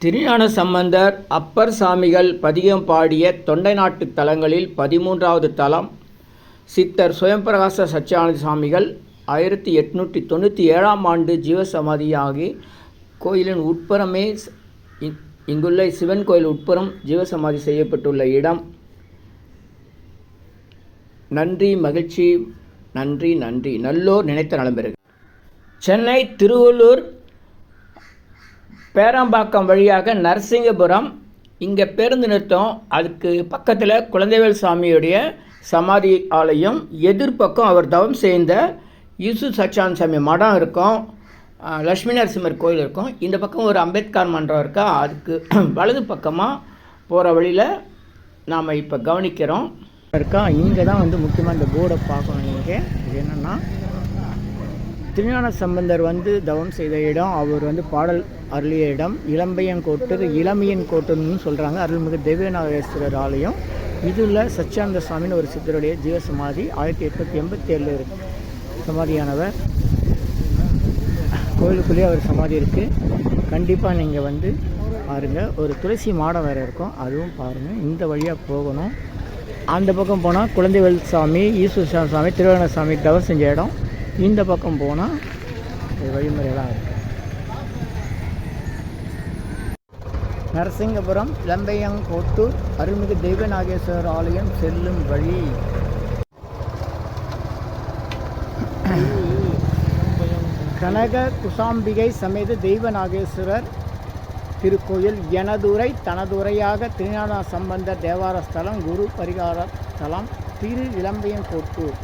திருஞான சம்பந்தர் அப்பர் சாமிகள் பதிகம் பாடிய தொண்டை நாட்டு தலங்களில் பதிமூன்றாவது தலம் சித்தர் சுயம்பிரகாச சச்சியானந்த சாமிகள் ஆயிரத்தி எட்நூற்றி தொண்ணூற்றி ஏழாம் ஆண்டு ஜீவசமாதியாகி கோயிலின் உட்புறமே இங்குள்ள சிவன் கோயில் உட்புறம் ஜீவசமாதி செய்யப்பட்டுள்ள இடம். நன்றி மகிழ்ச்சி நன்றி நன்றி. நல்லோர் நினைத்த நலம் சென்னை திருவள்ளூர் பேராம்பாக்கம் வழியாக நரசிங்கபுரம். இங்கே பேருந்து நிறுத்தம். அதுக்கு பக்கத்தில் குழந்தைவேல் சாமியுடைய சமாதி ஆலயம். எதிர்ப்பக்கம் அவர் தவம் செய்த யூசு சச்சான் சாமி மடம் இருக்கும். லக்ஷ்மி லட்சுமி நரசிம்மர் கோயில் இருக்கும். இந்த பக்கம் ஒரு அம்பேத்கர் மன்றம் இருக்கா? அதுக்கு வலது பக்கமாக போகிற வழியில் நாம் இப்போ கவனிக்கிறோம். இருக்கா? இங்கே தான் வந்து முக்கியமாக இந்த போர்டை பார்க்கணும் நீங்கள் இது என்னென்னா திருஞான சம்பந்தர் வந்து தவம் செய்த இடம் அவர் வந்து பாடல் அருளிய இடம் இளம்பையன் இளமையன் கோட்டுன்னு சொல்கிறாங்க அருள்மிகு தேவநாதேஸ்வரர் ஆலயம். இதில் சச்சியானந்த சுவாமின்னு ஒரு சித்தருடைய ஜீவசமாதி ஆயிரத்தி எட்நூற்றி எண்பத்தி ஏழு சமாதியானவர். கோயிலுக்குள்ளேயே அவர் சமாதி இருக்குது கண்டிப்பாக நீங்கள் வந்து பாருங்கள் ஒரு துளசி மாடம் வேறு இருக்கும். அதுவும் பாருங்கள் இந்த வழியாக போகணும். அந்த பக்கம் போனால் குழந்தைவேல் சாமி ஈஸ்வர சாமி திருவண்ண சாமி தவம் செஞ்ச இடம். இந்த பக்கம் போனால் இது வழிமுறையெல்லாம் இருக்குது நரசிங்கபுரம் இளம்பையங்கோட்டூர் அருள்மிகு தெய்வநாகேஸ்வரர் ஆலயம் செல்லும் வழி. கனக குசாம்பிகை சமேத தெய்வநாகேஸ்வரர் திருக்கோயில் எனதுரை தனதுரையாக திருஞான சம்பந்த தேவார ஸ்தலம் குரு பரிகார ஸ்தலம் திரு இளம்பையங்கோட்டூர்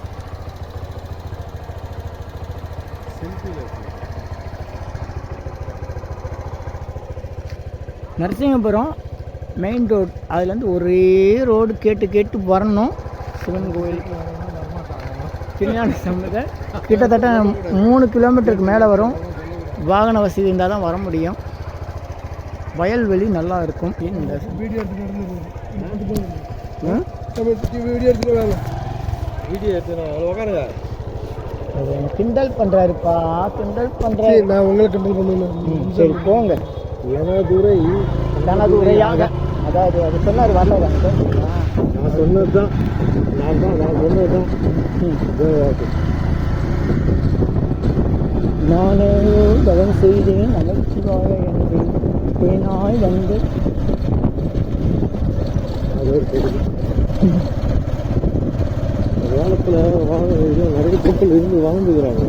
நரசிங்கபுரம் மெயின் ரோடு அதுலேருந்து ஒரே ரோடு கேட்டு கேட்டு வரணும். சிவன் கோயில் திருஞான சம்பந்தர் கிட்டத்தட்ட மூணு கிலோமீட்டருக்கு மேலே வரும். வாகன வசதி இருந்தால் தான் வர முடியும். வயல்வெளி நல்லா இருக்கும். இந்த வீடியோ எடுத்துட்டு ஆ? வீடியோ எடுத்துட்டு உட்காருங்க கிண்டல் பண்ணுறாருப்பா கிண்டல் பண்ணுறாரு நான் உங்களை கம்பல் பண்ணுவேன். சரி போங்க. எனதுரை தனது உரையாக அதாவது அது சொன்னார் வரல நான் சொன்னது தான் நான் தான் நான் சொன்னது தான் நானே தவம் செய்தேன் நமச்சிவாய என்று தேனாய் வந்து. அது ஒரு பெரிய இது நிறைய மக்கள் இருந்து வாழ்ந்துக்கிறாங்க.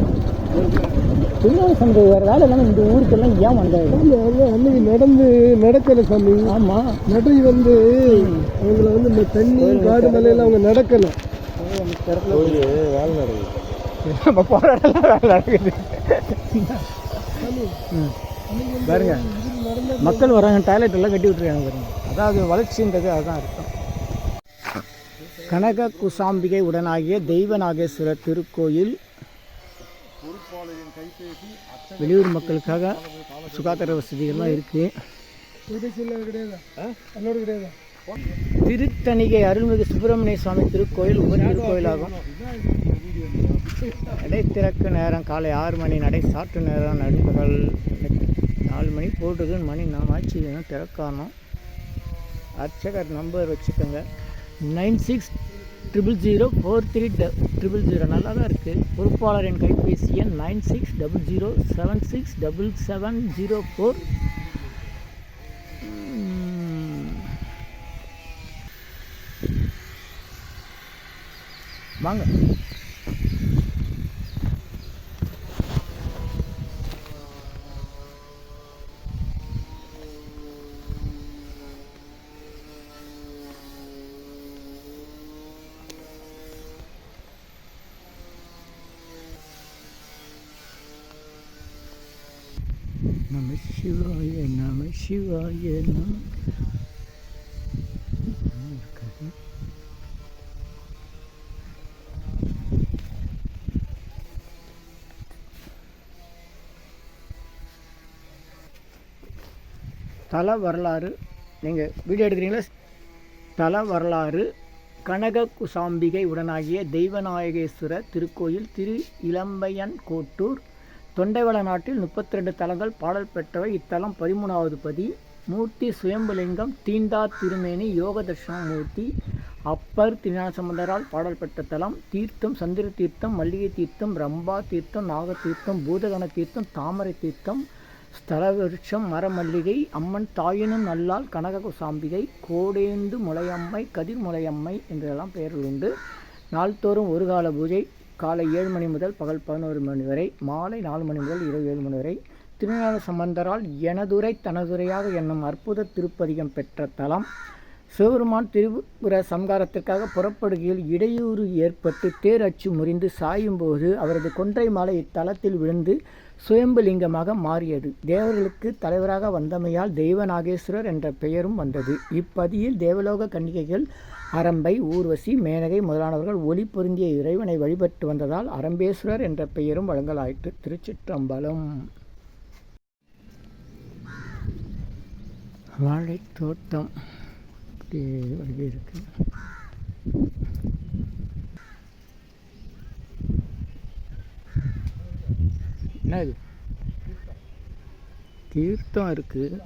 திருநாள் சந்தை வேறு வேலை இல்லாமல் இந்த ஊருக்கெல்லாம் ஏன் வந்தாரு அன்னைக்கு நடந்து நடக்கலை சாமி. ஆமாம் நடை வந்து அவங்கள வந்து இந்த தண்ணி காடு மலையில அவங்க நடக்கலை. வேலை நடக்குது. நம்ம போராடலாம் வேலை நடக்குது. பாருங்க. மக்கள் வராங்க டாய்லெட் எல்லாம் கட்டி விட்டுருக்காங்க பாருங்க. அதாவது வளர்ச்சின்றது அதுதான் அர்த்தம். கனக குசாம்பிகை உடனாகிய தெய்வநாகேஸ்வரர் திருக்கோயில் வெளியூர் மக்களுக்காக சுகாதார வசதிகள்லாம் இருக்குது திருத்தணிகை அருள்மிகு சுப்பிரமணிய சுவாமி திருக்கோயில் உப கோயிலாகும் நடை திறக்க நேரம் காலை ஆறு மணி நடை சாற்று நேரம் நடுப்பகல் நாலு மணி போட்டுருக்கு மணி நாம் ஆச்சு திறக்கணும் அர்ச்சகர் நம்பர் வச்சுக்கோங்க. Nine six triple zero four three ட ட்ரிபிள் ஜீரோ. நல்லா தான் இருக்குது பொறுப்பாளரின் கைபேசி எண் nine six double zero seven six double seven zero four. வாங்க. நம சிவாய நம சிவாய நம. தல வரலாறு நீங்கள் வீடியோ எடுக்கிறீங்களா? தல வரலாறு கனக குசாம்பிகை உடனாகிய தெய்வநாயகேஸ்வரர் திருக்கோயில் திரு இளம்பையன் கோட்டூர் தொண்டைவள நாட்டில் முப்பத்தி ரெண்டு தலங்கள் பாடல் பெற்றவை. இத்தலம் பதிமூணாவது பதி. மூர்த்தி சுயம்புலிங்கம் தீண்டா திருமேனி யோக தர்ஷன மூர்த்தி அப்பர் திருஞானசம்பந்தரால் பாடல் பெற்ற தலம். தீர்த்தம் சந்திர தீர்த்தம் மல்லிகை தீர்த்தம் ரம்பா தீர்த்தம் நாக தீர்த்தம் பூதகண தீர்த்தம் தாமரை தீர்த்தம் ஸ்தல விருட்சம் மரமல்லிகை அம்மன் தாயினும் நல்லால் கனககுசாம்பிகை கோடேந்து முளையம்மை கதிர் முளையம்மை என்றெல்லாம் பெயர்கள் உண்டு. நாள்தோறும் ஒரு கால பூஜை. காலை ஏழு மணி முதல் பகல் பதினோரு மணி வரை மாலை நாலு மணி முதல் இரவு ஏழு மணி வரை. திருஞான சம்பந்தரால் எனதுரை தனதுரையாக என்னும் அற்புத திருப்பதிகம் பெற்ற தலம் சிவபெருமான் திருபுர சம்காரத்திற்காக புறப்படுகையில் இடையூறு ஏற்பட்டு தேர் அச்சு முறிந்து சாயும்போது அவரது கொன்றை மாலை இத்தலத்தில் விழுந்து சுயம்புலிங்கமாக மாறியது. தேவர்களுக்கு தலைவராக வந்தமையால் தெய்வநாகேஸ்வரர் என்ற பெயரும் வந்தது. இப்பதியில் தேவலோக கன்னிகைகள் அரம்பை ஊர்வசி மேனகை முதலானவர்கள் ஒளி பொருந்திய இறைவனை வழிபட்டு வந்ததால் அரம்பேஸ்வரர் என்ற பெயரும் வழங்கலாயிற்று. திருச்சிற்றம்பலம். வாழைத்தோட்டம். அப்படியே வழி இருக்கு. என்ன இது? தீர்த்தம் இருக்கு.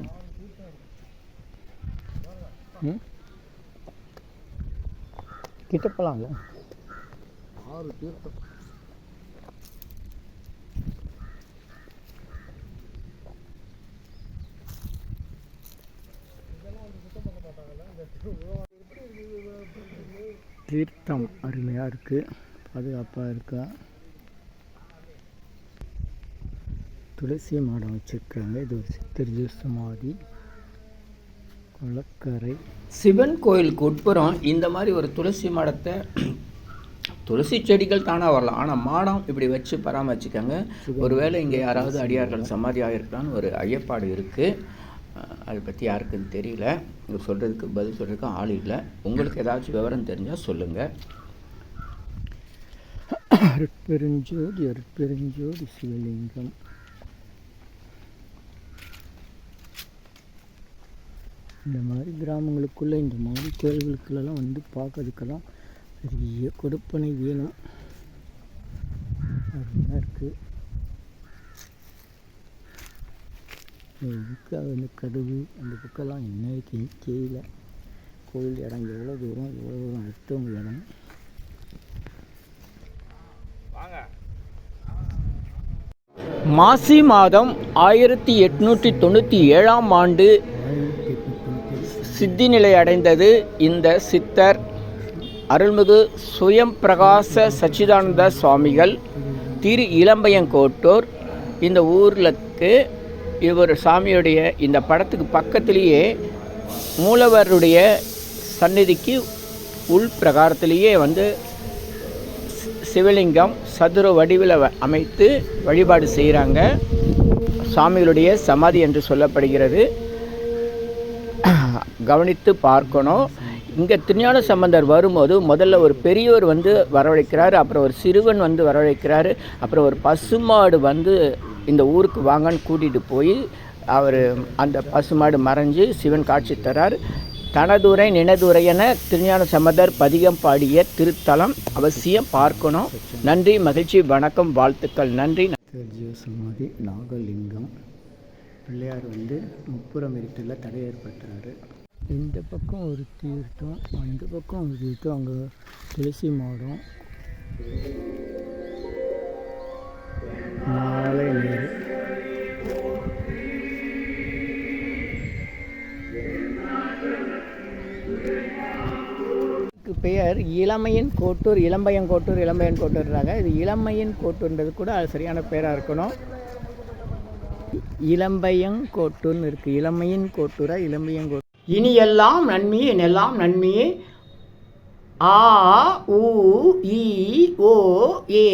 கிட்ட போகலாம்ல ஆறு தீர்த்தம். தீர்த்தம் அருமையாக இருக்குது பாதுகாப்பாக இருக்கா? துளசி மாடம் வச்சுருக்காங்க. இது ஒரு சித்தர் சமாதி குளக்கரை. சிவன் கோயிலுக்கு உட்புறம் இந்த மாதிரி ஒரு துளசி மாடத்தை துளசி செடிகள் தானாக வரலாம். ஆனால் மாடம் இப்படி வச்சு பராமரிச்சுக்கங்க. ஒருவேளை இங்கே யாராவது அடியார்கள் சமாதி ஆகிருக்கலான்னு ஒரு ஐயப்பாடு இருக்குது அதை பற்றி யாருக்குன்னு தெரியல. இவர் சொல்கிறதுக்கு பதில் சொல்கிறதுக்கு ஆள் இல்லை. உங்களுக்கு ஏதாச்சும் விவரம் தெரிஞ்சால் சொல்லுங்கள் அருட்பெருஞ்சோதி அருட்பெருஞ்சோதி சிவலிங்கம். இந்த மாதிரி கிராமங்களுக்குள்ளே இந்த மாதிரி கோயில்களுக்குள்ளெல்லாம் வந்து பார்க்கறதுக்கெல்லாம் பெரிய கொடுப்பனை வேணும். அருமையாக இருக்குது இதுக்காக இந்த கதவு அந்த பக்கம்லாம் என்ன தெரியல கோயில் இடம் எவ்வளோ தூரம் எவ்வளோ தூரம் அடுத்தவங்க இடம் மாசி மாதம் ஆயிரத்தி எட்நூற்றி தொண்ணூற்றி ஏழாம் ஆண்டு சித்தி நிலை அடைந்தது இந்த சித்தர். அருள்மிகு சுயம் பிரகாச சச்சிதானந்த சுவாமிகள் திரு இளம்பையங்கோட்டூர் இந்த ஊருக்கு இவர் சாமியுடைய இந்த படத்துக்கு பக்கத்திலேயே மூலவருடைய சந்நிதிக்கு உள் பிரகாரத்திலேயே வந்து சிவலிங்கம் சதுர வடிவில் வ- அமைத்து வழிபாடு செய்கிறாங்க. சாமிகளுடைய சமாதி என்று சொல்லப்படுகிறது. கவனித்து பார்க்கணும். இங்கே திருஞான சம்பந்தர் வரும்போது முதல்ல ஒரு பெரியவர் வந்து வரவழைக்கிறார் அப்புறம் ஒரு சிறுவன் வந்து வரவழைக்கிறார் அப்புறம் ஒரு பசுமாடு வந்து இந்த ஊருக்கு வாங்கன்னு கூட்டிகிட்டு போய் அவர் அந்த பசுமாடு மறைஞ்சு சிவன் காட்சி தரார். தனதுரை நினதுரை என திருஞான சம்பந்தர் பதிகம் பாடிய திருத்தலம் அவசியம் பார்க்கணும். நன்றி மகிழ்ச்சி வணக்கம் வாழ்த்துக்கள். நன்றி. சமாதி நாகலிங்கம். பிள்ளையார் வந்து முப்புறம் இருட்டில் தடை ஏற்பட்டார் இந்த பக்கம் ஒரு தீர்த்தம் அந்த பக்கம் ஒரு தீர்த்தம் அங்கே துளசி மாடம். பெயர் இளமையின் கோட்டூர் இளம்பையன் கோட்டூர் இளம்பையன் கோட்டூர்றாங்க இது இளமையின் கோட்டூர்ன்றது கூட அது சரியான பேராக இருக்கணும். இளம்பையங்கோட்டுன்னு இருக்குது இளமையின் கோட்டூரா இளம்பையங்கோட்டு இனி எல்லாம் நன்மையே எல்லாம் நன்மையே? ஆ உ இ ஓ ஏ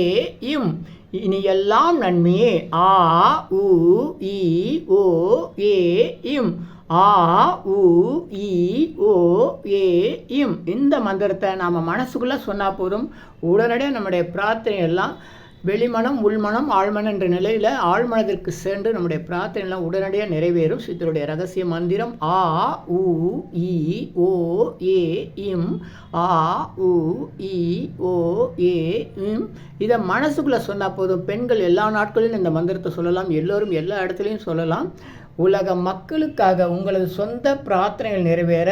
இம். இனி எல்லாம் நன்மையே. ஆ உ இ ஓ ஏ இம். ஆ உ இ ஓ ஏ இம் இந்த மந்திரத்தை நாம் மனசுக்குள்ளே சொன்னால் போதும். உடனடியாக நம்முடைய பிரார்த்தனை எல்லாம் வெளிமனம் உள்மனம் ஆழ்மனம் என்ற நிலையில் ஆழ்மனதிற்கு சென்று நம்முடைய பிரார்த்தனை எல்லாம் உடனடியாக நிறைவேறும். சித்தருடைய ரகசிய மந்திரம் ஆ உ இ ஓ ஏ இம் ஆ உ இ ஓ ஏ இம். இதை மனசுக்குள்ளே சொன்னால் போதும். பெண்கள் எல்லா நாட்களிலும் இந்த மந்திரத்தை சொல்லலாம். எல்லோரும் எல்லா இடத்துலையும் சொல்லலாம். உலக மக்களுக்காக உங்களது சொந்த பிரார்த்தனைகள் நிறைவேற